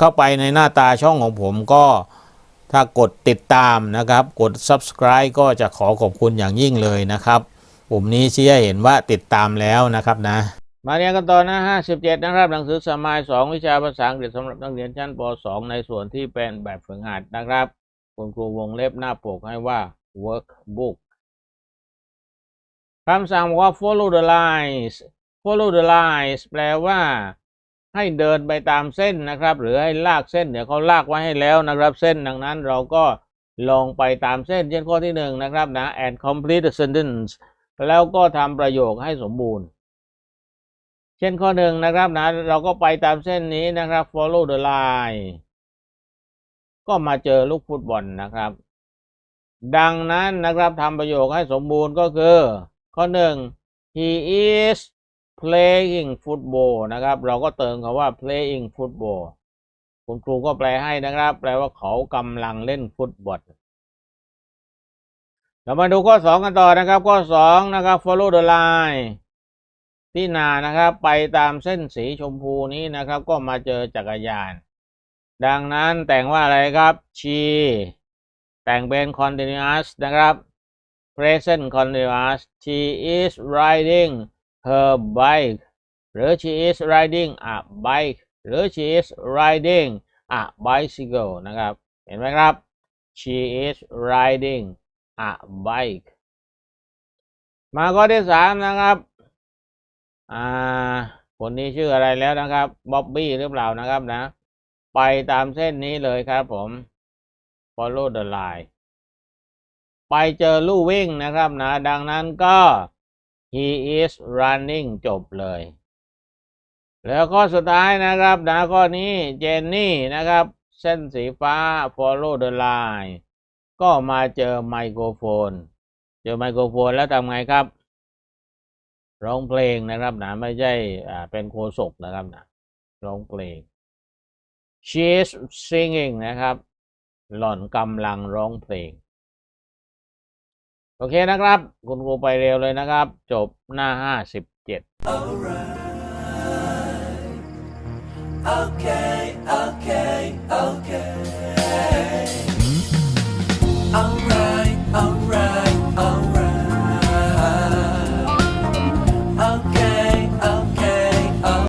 เข้าไปในหน้าตาช่องของผมก็ถ้ากดติดตามนะครับ กด subscribe ก็จะขอขอบคุณอย่างยิ่งเลยนะครับปุ่มนี้ชี้ให้เห็นว่าติดตามแล้วนะครับนะ มาเรียนกันต่อนะ57 นะครับ หนังสือสมัย 2 วิชาภาษาอังกฤษสำหรับนักเรียนชั้นป .2 ในส่วนที่เป็นแบบฝึกหัดนะครับ คุณครูวงเล็บหน้าปกให้ว่า workbook คำสั่งว่า follow the lines follow the lines แปลว่า ให้เดินไปตามเส้นนะครับ หรือให้ลากเส้นเดี๋ยวเขาลากไว้ให้แล้วนะครับ เส้นดังนั้นเราก็ลองไปตามเส้น เช่นข้อที่หนึ่งนะครับนะ and complete the sentence แล้วก็ทำประโยคให้สมบูรณ์ เช่นข้อหนึ่งนะครับนะเราก็ไปตามเส้นนี้นะครับ follow the line ก็มาเจอลูกฟุตบอลนะครับ ดังนั้นนะครับทำประโยคให้สมบูรณ์ก็คือ ข้อหนึ่ง he is playing football นะครับ เราก็เติมคำว่า playing football คุณครูก็แปลให้นะครับ แปลว่าเขากำลังเล่นฟุตบอลเรามาดูข้อสองกันต่อนะครับ ข้อสองนะครับ follow the line ที่นานะครับ ไปตามเส้นสีชมพูนี้นะครับ ก็มาเจอจักรยาน ดังนั้นแต่งว่าอะไรครับ she แต่งเป็น continuous นะครับ present continuous she is riding her bike หรือ she is riding a bike หรือ she is riding a bicycle นะครับ เห็นไหมครับ she is riding a bike มาข้อที่สามนะครับ อ่า คนนี้ชื่ออะไรแล้วนะครับ บ๊อบบี้หรือเปล่านะครับนะ ไปตามเส้นนี้เลยครับผม follow the line ไปเจอลู่วิ่งนะครับนะ ดังนั้นก็ he is running จบเลย แล้วข้อสุดท้ายนะครับนะข้อนี้เจนนี่นะครับ เส้นสีฟ้า follow the line ก็มาเจอไมโครโฟน เจอไมโครโฟนแล้วทำไงครับ ร้องเพลงนะครับนะไม่ใช่อ่าเป็นโคศกนะครับนะร้องเพลง she is singing นะครับ หล่อนกำลังร้องเพลง โอเคนะครับ คุณครูไปเร็วเลยนะครับ จบหน้าห้าสิบเจ็ด Okay.